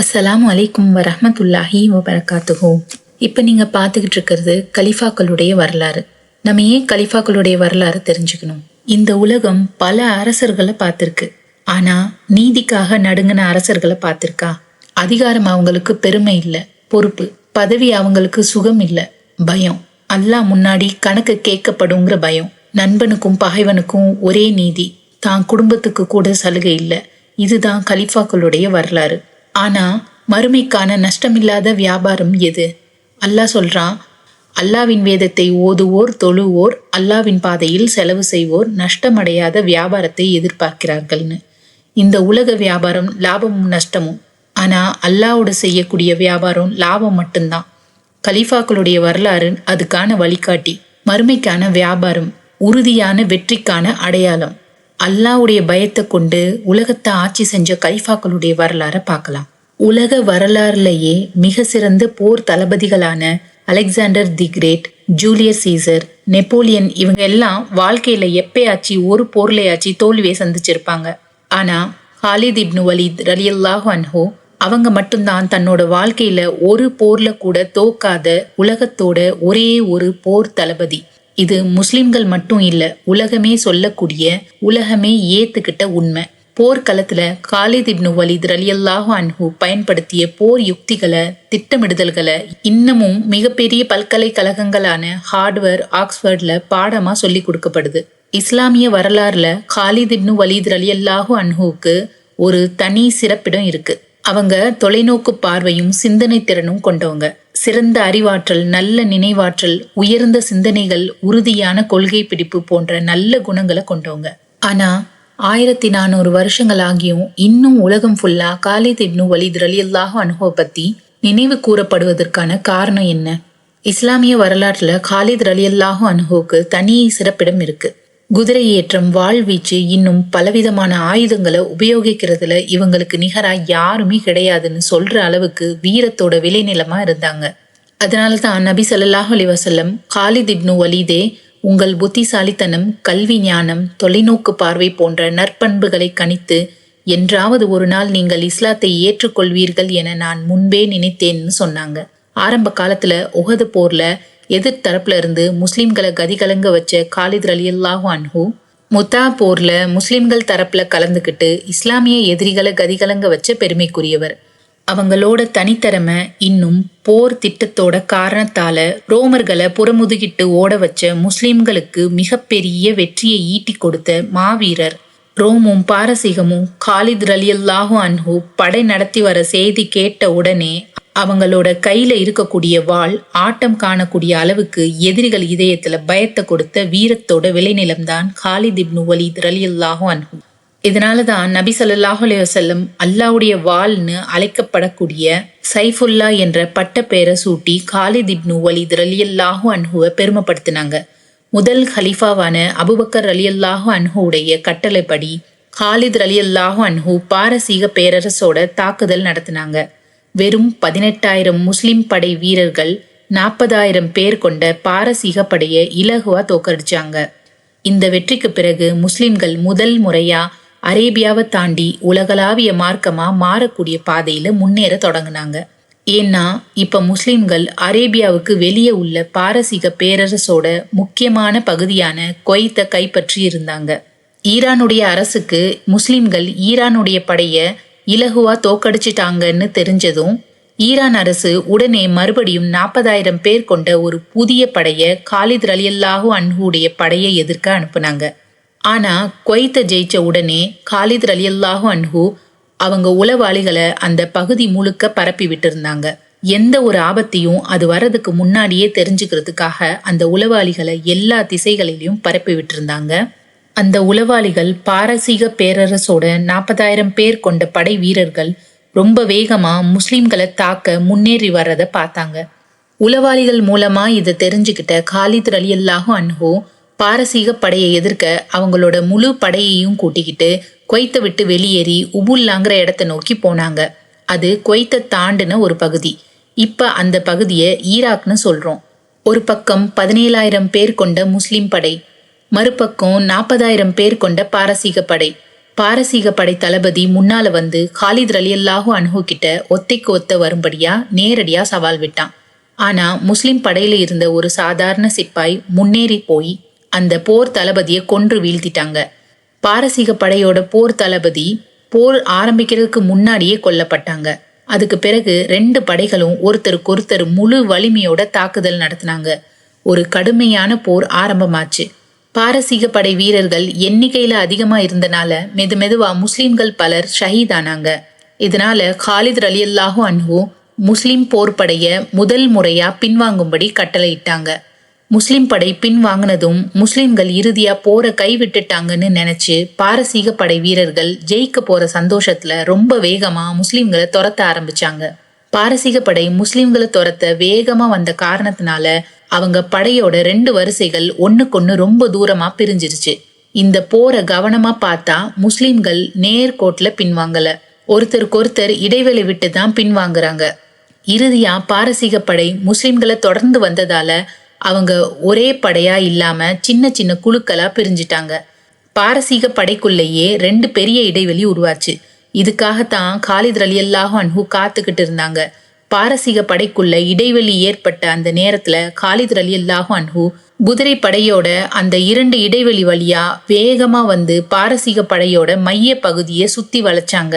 அஸ்ஸலாமு அலைக்கும் வரமத்துல்லாஹி வபரகாத்துஹு. இப்போ நீங்கள் பார்த்துக்கிட்டு இருக்கிறது கலிஃபாக்களுடைய வரலாறு. நம்ம ஏன் கலிஃபாக்களுடைய வரலாறு தெரிஞ்சுக்கணும்? இந்த உலகம் பல அரசர்களை பார்த்துருக்கு. ஆனால் நீதிக்காக நடுங்கின அரசர்களை பார்த்துருக்கா? அதிகாரம் அவங்களுக்கு பெருமை இல்லை. பொறுப்பு பதவி அவங்களுக்கு சுகம் இல்லை. பயம். அல்லா முன்னாடி கணக்கு கேட்கப்படுங்கிற பயம். நண்பனுக்கும் பகைவனுக்கும் ஒரே நீதி. தான் குடும்பத்துக்கு கூட சலுகை இல்லை. இதுதான் கலிஃபாக்களுடைய வரலாறு. ஆனா மறுமைக்கான நஷ்டமில்லாத வியாபாரம் எது? அல்லாஹ் சொல்றான் அல்லாவின் வேதத்தை ஓதுவோர் தொழுவோர் அல்லாவின் பாதையில் செலவு செய்வோர் நஷ்டமடையாத வியாபாரத்தை எதிர்பார்க்கிறார்கள்னு. இந்த உலக வியாபாரம் லாபமும் நஷ்டமும். ஆனா அல்லாவோடு செய்யக்கூடிய வியாபாரம் லாபம் மட்டும்தான். கலீஃபாக்களுடைய வரலாறு அதுக்கான வழிகாட்டி. மறுமைக்கான வியாபாரம் உறுதியான வெற்றிக்கான அடையாளம். அல்லாவுடைய பயத்தை கொண்டு உலகத்தை ஆட்சி செஞ்ச கலிஃபாக்களுடைய வரலாறை பார்க்கலாம். உலக வரலாறுலேயே மிக சிறந்த போர் தளபதிகளான Alexander the great Julius Caesar Napoleon இவங்க எல்லாம் வாழ்க்கையில எப்பயாச்சு ஒரு போர்லையாச்சு தோல்வியை சந்திச்சிருப்பாங்க. ஆனா ஹாலித் இப்னு வலீத் ரலியல்லாஹு அன்ஹோ அவங்க மட்டும்தான் தன்னோட வாழ்க்கையில ஒரு போர்ல கூட தோக்காத உலகத்தோட ஒரே ஒரு போர் தளபதி. இது முஸ்லிம்கள் மட்டும் இல்ல உலகமே சொல்லக்கூடிய உலகமே ஏத்துக்கிட்ட உண்மை. போர்க்களத்தில் காலித் இப்னு வலித் ரலியல்லாஹு அன்ஹு பயன்படுத்திய போர் யுக்திகளை திட்டமிடுதல்களை இன்னமும் மிகப்பெரிய பல்கலைக்கழகங்களான ஹார்ட்வேர் ஆக்ஸ்ஃபோர்டில் பாடமாக சொல்லி கொடுக்கப்படுது. இஸ்லாமிய வரலாறுல காலித் இப்னு வலீத் ரலியல்லாஹு அன்ஹுக்கு ஒரு தனி சிறப்பிடம் இருக்கு. அவங்க தொலைநோக்கு பார்வையும் சிந்தனை திறனும் கொண்டவங்க. சிறந்த அறிவாற்றல் நல்ல நினைவாற்றல் உயர்ந்த சிந்தனைகள் உறுதியான கொள்கை பிடிப்பு போன்ற நல்ல குணங்களை கொண்டவங்க. ஆனா ஆயிரத்தி நானூறு வருஷங்கள் ஆகியும் இன்னும் உலகம் ஃபுல்லா காலித் இப்னு வலித் ரலியல்லாஹு அனுபவ பத்தி நினைவு கூறப்படுவதற்கான காரணம் என்ன? இஸ்லாமிய வரலாற்றில் காலித் ரலியல்லாஹு அனுகோவுக்கு தனி சிறப்பிடம் இருக்கு. குதிரை ஏற்றம் வாழ்வீச்சு இன்னும் பலவிதமான ஆயுதங்களை உபயோகிக்கிறதுல இவங்களுக்கு நிகரா யாருமே கிடையாதுன்னு சொல்ற அளவுக்கு வீரத்தோட விளைநிலமா இருந்தாங்க. அதனால தான் நபி சல்லாஹ் அலி வசல்லம் காலித் இப்னு வலிதே உங்கள் புத்திசாலித்தனம் கல்வி ஞானம் தொலைநோக்கு பார்வை போன்ற நற்பண்புகளை கணித்து என்றாவது ஒரு நாள் நீங்கள் இஸ்லாத்தை ஏற்றுக்கொள்வீர்கள் என நான் முன்பே நினைத்தேன்னு சொன்னாங்க. ஆரம்ப காலத்துல உகது போர்ல எதிர்த்தரப்புல இருந்து முஸ்லிம்களை கதிகலங்க வச்ச காலித் ரலியல்லாஹு அன்ஹூ முத்தா போர்ல முஸ்லிம்கள் தரப்புல கலந்துக்கிட்டு இஸ்லாமிய எதிரிகளை கதிகலங்க வச்ச பெருமைக்குரியவர். அவங்களோட தனித்திறமை இன்னும் போர் திட்டத்தோட காரணத்தால ரோமர்களை புறமுதுகிட்டு ஓட வச்ச முஸ்லிம்களுக்கு மிகப்பெரிய வெற்றியை ஈட்டி கொடுத்த மாவீரர். ரோமும் பாரசீகமும் காலித் ரலியல்லாஹு அன்ஹு படை நடத்தி வர செய்தி கேட்ட உடனே அவங்களோட கையில இருக்கக்கூடிய வாள் ஆட்டம் காணக்கூடிய அளவுக்கு எதிரிகள் இதயத்துல பயத்தை கொடுத்த வீரத்தோட விளைநிலம்தான் காலித் இப்னு வலீத் ரலியல்லாஹு அன்ஹு. இதனால தான் நபி ஸல்லல்லாஹு அலைஹி அல்லாவுடைய அல்லாஹ்வுடைய வாள்னு அழைக்கப்படக்கூடிய சைஃபுல்லா என்ற பட்ட பெயரை சூட்டி காலித் இப்னு வலித் ரலியல்லாஹு அன்ஹுவை பெருமைப்படுத்தினாங்க. முதல் ஹலீஃபாவான அபுபக்கர் ரலியல்லாஹு அன்ஹுடைய கட்டளைப்படி காலித் ரலியல்லாஹு அன்ஹு பாரசீக பேரரசோட தாக்குதல் நடத்தினாங்க. வெறும் பதினெட்டாயிரம் முஸ்லிம் படை வீரர்கள் நாற்பதாயிரம் பேர் கொண்ட பாரசீக படையை இலகுவா தோக்கடிச்சாங்க இந்த வெற்றிக்கு பிறகு முஸ்லிம்கள் முதல் முறையா அரேபியாவை தாண்டி உலகளாவிய மார்க்கமாக மாறக்கூடிய பாதையில் முன்னேற தொடங்கினாங்க. ஏன்னா இப்போ முஸ்லிம்கள் அரேபியாவுக்கு வெளியே உள்ள பாரசீக பேரரசோட முக்கியமான பகுதியான கொய்த்தை கைப்பற்றி இருந்தாங்க. ஈரானுடைய அரசுக்கு முஸ்லிம்கள் ஈரானுடைய படைய இலகுவா தோக்கடிச்சிட்டாங்கன்னு தெரிஞ்சதும் ஈரான் அரசு உடனே மறுபடியும் நாற்பதாயிரம் பேர் கொண்ட ஒரு புதிய படைய காலித் ரலியல்லாஹு அன்ஹுடைய படையை எதிர்க்க அனுப்புனாங்க. ஆனா குவைத்தை ஜெயிச்ச உடனே காலித் ரலியல்லாஹு அன்ஹு அவங்க உளவாளிகளை அந்த பகுதி முழுக்க பரப்பி விட்டிருந்தாங்க. எந்த ஒரு ஆபத்தையும் அது வர்றதுக்கு முன்னாடியே தெரிஞ்சுக்கிறதுக்காக அந்த உளவாளிகளை எல்லா திசைகளிலையும் பரப்பி விட்டிருந்தாங்க. அந்த உளவாளிகள் பாரசீக பேரரசோட நாற்பதாயிரம் பேர் கொண்ட படை வீரர்கள் ரொம்ப வேகமா முஸ்லிம்களை தாக்க முன்னேறி வர்றதை பார்த்தாங்க. உளவாளிகள் மூலமா இதை தெரிஞ்சுக்கிட்ட காலித் ரலியல்லாஹு அன்ஹோ பாரசீக படையை எதிர்க்க அவங்களோட முழு படையையும் கூட்டிக்கிட்டு குவைத்தை விட்டு வெளியேறி உபுல்லாங்கிற இடத்த நோக்கி போனாங்க. அது குவைத்தை தாண்டின ஒரு பகுதி. இப்ப அந்த பகுதியை ஈராக்னு சொல்றோம். ஒரு பக்கம் பதினேழாயிரம் பேர் கொண்ட முஸ்லிம் படை மறுபக்கம் நாற்பதாயிரம் பேர் கொண்ட பாரசீக படை. பாரசீக படை தளபதி முன்னால வந்து ஹாலித் ரலியல்லாஹு அன்ஹு கிட்ட ஒத்தைக்கு ஒத்த வரும்படியா நேரடியா சவால் விட்டான். ஆனா முஸ்லிம் படையில இருந்த ஒரு சாதாரண சிப்பாய் முன்னேறி போய் அந்த போர் தளபதியை கொன்று வீழ்த்திட்டாங்க. பாரசீக படையோட போர் தளபதி போர் ஆரம்பிக்கிறதுக்கு முன்னாடியே கொல்லப்பட்டாங்க. அதுக்கு பிறகு ரெண்டு படைகளும் ஒருத்தருக்கு ஒருத்தர் முழு வலிமையோட தாக்குதல் நடத்தினாங்க. ஒரு கடுமையான போர் ஆரம்பமாச்சு. பாரசீக படை வீரர்கள் எண்ணிக்கையில அதிகமா இருந்தனால மெது மெதுவா முஸ்லிம்கள் பலர் ஷஹீதானாங்க. இதனால அலி ரலியல்லாஹு அன்ஹு முஸ்லிம் போர் முதல் முறையா பின்வாங்கும்படி கட்டளையிட்டாங்க. முஸ்லிம் படை பின்வாங்கினதும் முஸ்லிம்கள் இறுதியா போரை கைவிட்டுட்டாங்கன்னு நினைச்சு பாரசீக படை வீரர்கள் ஜெயிக்க போற சந்தோஷத்துல ரொம்ப வேகமா முஸ்லிம்களை துரத்த ஆரம்பிச்சாங்க. பாரசீக படை முஸ்லிம்களை துரத்த வேகமா வந்த காரணத்தினால அவங்க படையோட ரெண்டு வரிசைகள் ஒன்னுக்கொன்னு ரொம்ப தூரமா பிரிஞ்சிருச்சு. இந்த போரை கவனமா பார்த்தா முஸ்லிம்கள் நேர்கோட்ல பின்வாங்கல. ஒருத்தருக்கு ஒருத்தர் இடைவெளி விட்டு தான் பின்வாங்குறாங்க. இறுதியா பாரசீக படை முஸ்லிம்களை தொடர்ந்து வந்ததால அவங்க ஒரே படையா இல்லாம சின்ன சின்ன குழுக்களா பிரிஞ்சிட்டாங்க. பாரசீக படைக்குள்ளேயே ரெண்டு பெரிய இடைவெளி உருவாச்சு. இதுக்காகத்தான் காலித் ரலியல்லாஹு அன்ஹு காத்துக்கிட்டு இருந்தாங்க. பாரசீக படைக்குள்ள இடைவெளி ஏற்பட்ட அந்த நேரத்துல காலித் ரலியல்லாஹு அன்ஹு குதிரை படையோட அந்த இரண்டு இடைவெளி வழியா வேகமா வந்து பாரசீக படையோட மைய பகுதியை சுத்தி வளைச்சாங்க.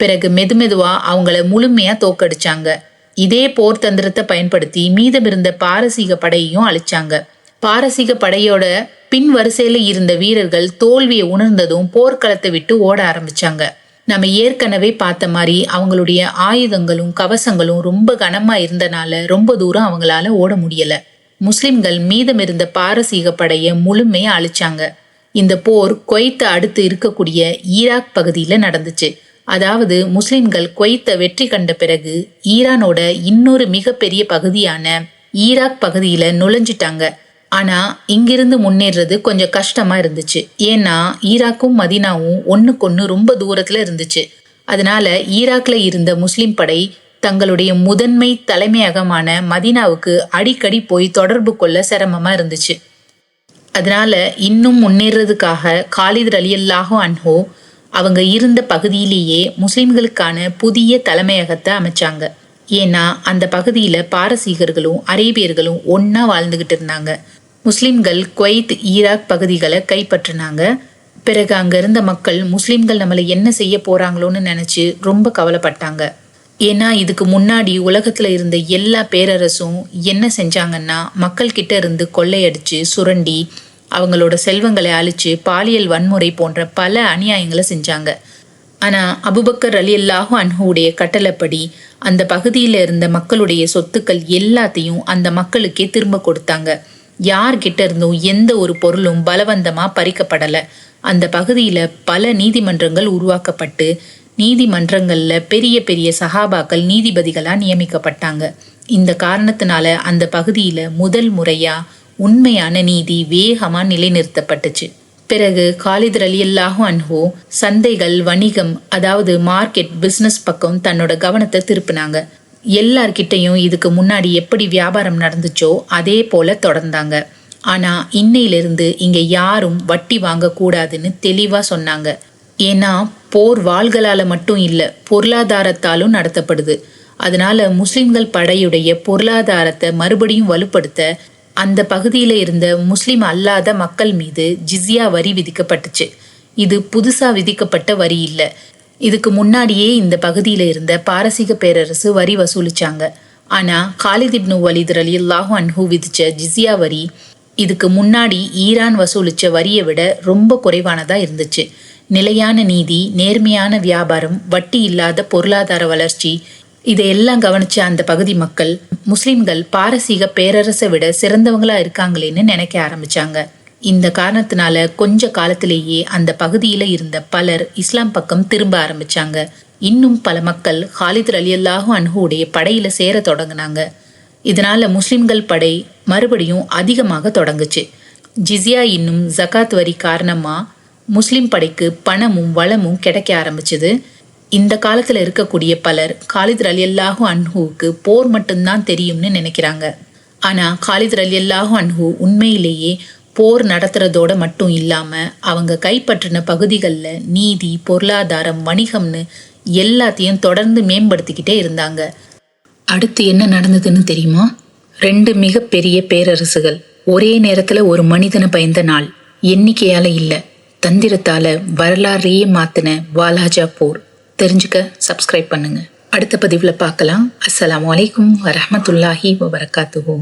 பிறகு மெதுமெதுவா அவங்கள முழுமையா தோக்கடிச்சாங்க. இதே போர் தந்திரத்தை பயன்படுத்தி மீதமிருந்த பாரசீக படையையும் அழிச்சாங்க. பாரசீக படையோட பின் வரிசையில இருந்த வீரர்கள் தோல்வியை உணர்ந்ததும் போர்க்களத்தை விட்டு ஓட ஆரம்பிச்சாங்க. நம்ம ஏற்கனவே பார்த்த மாதிரி அவங்களுடைய ஆயுதங்களும் கவசங்களும் ரொம்ப கனமா இருந்தனால ரொம்ப தூரம் அவங்களால ஓட முடியல. முஸ்லிம்கள் மீதமிருந்த பாரசீக படையை முழுமையா அழிச்சாங்க. இந்த போர் கொய்த்த அடுத்து இருக்கக்கூடிய ஈராக் பகுதியில நடந்துச்சு. அதாவது முஸ்லிம்கள் கொய்த்த வெற்றி கண்ட பிறகு ஈரானோட இன்னொரு மிகப்பெரிய பகுதியான ஈராக் பகுதியில நுழைஞ்சிட்டாங்க. ஆனா இங்கிருந்து முன்னேறது கொஞ்சம் கஷ்டமா இருந்துச்சு. ஏன்னா ஈராக்கும் மதினாவும் ஒன்னுக்கொன்னு ரொம்ப தூரத்துல இருந்துச்சு. அதனால ஈராக்ல இருந்த முஸ்லிம் படை தங்களுடைய முதன்மை தலைமையகமான மதினாவுக்கு அடிக்கடி போய் தொடர்பு கொள்ள சிரமமா இருந்துச்சு. அதனால இன்னும் முன்னேறதுக்காக காலித் அலியல்லாஹோ அன்ஹோ அவங்க இருந்த பகுதியிலேயே முஸ்லிம்களுக்கான புதிய தலைமையகத்தை அமைச்சாங்க. ஏன்னா அந்த பகுதியில் பாரசீகர்களும் அரேபியர்களும் ஒன்றா வாழ்ந்துக்கிட்டு இருந்தாங்க. முஸ்லிம்கள் குவைத் ஈராக் பகுதிகளை கைப்பற்றினாங்க. பிறகு அங்கே இருந்த மக்கள் முஸ்லிம்கள் நம்மளை என்ன செய்ய போகிறாங்களோன்னு நினச்சி ரொம்ப கவலைப்பட்டாங்க. ஏன்னா இதுக்கு முன்னாடி உலகத்தில் இருந்த எல்லா பேரரசும் என்ன செஞ்சாங்கன்னா மக்கள்கிட்ட இருந்து கொள்ளையடிச்சு சுரண்டி அவங்களோட செல்வங்களை அழிச்சு பாலியல் வன்முறை போன்ற பல அநியாயங்களை செஞ்சாங்க. ஆனா அபுபக்கர் அலி அல்லாஹு அன்ஹுடைய கட்டளைப்படி அந்த பகுதியில இருந்த மக்களுடைய சொத்துக்கள் எல்லாத்தையும் அந்த மக்களுக்கே திரும்ப கொடுத்தாங்க. யார்கிட்ட இருந்தும் எந்த ஒரு பொருளும் பலவந்தமா பறிக்கப்படல. அந்த பகுதியில பல நீதிமன்றங்கள் உருவாக்கப்பட்டு நீதிமன்றங்கள்ல பெரிய பெரிய சகாபாக்கள் நீதிபதிகளா நியமிக்கப்பட்டாங்க. இந்த காரணத்தினால அந்த பகுதியில முதல் முறையா உண்மையான நீதி வேகமா நிலைநிறுத்தப்பட்டுச்சு. பிறகு காலித் அலி அல்லாஹு அன்ஹோ சந்தைகள் வணிகம் அதாவது மார்க்கெட் பிஸ்னஸ் பக்கம் தன்னோட கவனத்தை திருப்பினாங்க. எல்லார்கிட்டையும் இதுக்கு முன்னாடி எப்படி வியாபாரம் நடந்துச்சோ அதே போல தொடர்ந்தாங்க. ஆனா இன்னையிலிருந்து இங்க யாரும் வட்டி வாங்க கூடாதுன்னு தெளிவா சொன்னாங்க. ஏன்னா போர் வாள்களால மட்டும் இல்ல பொருளாதாரத்தாலும் நடத்தப்படுது. அதனால முஸ்லிம்கள் படையுடைய பொருளாதாரத்தை மறுபடியும் வலுப்படுத்த அந்த பகுதியில் இருந்த முஸ்லிம் அல்லாத மக்கள் மீது ஜிஸ்யா வரி விதிக்கப்பட்டுச்சு. இது புதுசா விதிக்கப்பட்ட வரி இல்லை. இதுக்கு முன்னாடியே இந்த பகுதியில் இருந்த பாரசீக பேரரசு வரி வசூலிச்சாங்க. ஆனா காலித் இப்னு வலித் அலி அல்லாஹு அன்ஹு விதிச்ச ஜிஸ்யா வரி இதுக்கு முன்னாடி ஈரான் வசூலிச்ச வரியை விட ரொம்ப குறைவானதா இருந்துச்சு. நிலையான நீதி நேர்மையான வியாபாரம் வட்டி இல்லாத பொருளாதார வளர்ச்சி இதையெல்லாம் கவனிச்ச அந்த பகுதி மக்கள் முஸ்லிம்கள் பாரசீக பேரரசை விட சிறந்தவங்களா இருக்காங்களேன்னு நினைக்க ஆரம்பிச்சாங்க. இந்த காரணத்தினால கொஞ்ச காலத்திலேயே அந்த பகுதியில இருந்த பலர் இஸ்லாம் பக்கம் திரும்ப ஆரம்பிச்சாங்க. இன்னும் பல மக்கள் ஹாலித் அலி அல்லாஹு அன்ஹுடைய படையில சேர தொடங்கினாங்க. இதனால முஸ்லிம்கள் படை மறுபடியும் அதிகமாக தொடங்குச்சு. ஜிசியா இன்னும் ஜகாத் வரி காரணமா முஸ்லிம் படைக்கு பணமும் வளமும் கிடைக்க ஆரம்பிச்சது. இந்த காலத்தில் இருக்கக்கூடிய பலர் காலித் அலி அல்லாஹு அன்ஹுவுக்கு போர் மட்டும்தான் தெரியும்னு நினைக்கிறாங்க. ஆனா காலித் அலி அல்லாஹு அன்ஹு உண்மையிலேயே போர் நடத்துறதோட மட்டும் இல்லாம அவங்க கைப்பற்றின பகுதிகளில் நீதி பொருளாதாரம் வணிகம்னு எல்லாத்தையும் தொடர்ந்து மேம்படுத்திக்கிட்டே இருந்தாங்க. அடுத்து என்ன நடந்ததுன்னு தெரியுமா? ரெண்டு மிகப்பெரிய பேரரசுகள். ஒரே நேரத்துல ஒரு மனிதனை பயந்த நாள். எண்ணிக்கையால இல்ல. தந்திரத்தால வரலாறையே மாத்தின வாலாஜா போர். தெரிஞ்சுக்க சப்ஸ்கிரைப் பண்ணுங்க. அடுத்த பதிவில் பார்க்கலாம். அஸ்லாம் அலைக்கும் வரமத்துல்லாஹி வபரகாத்துஹு.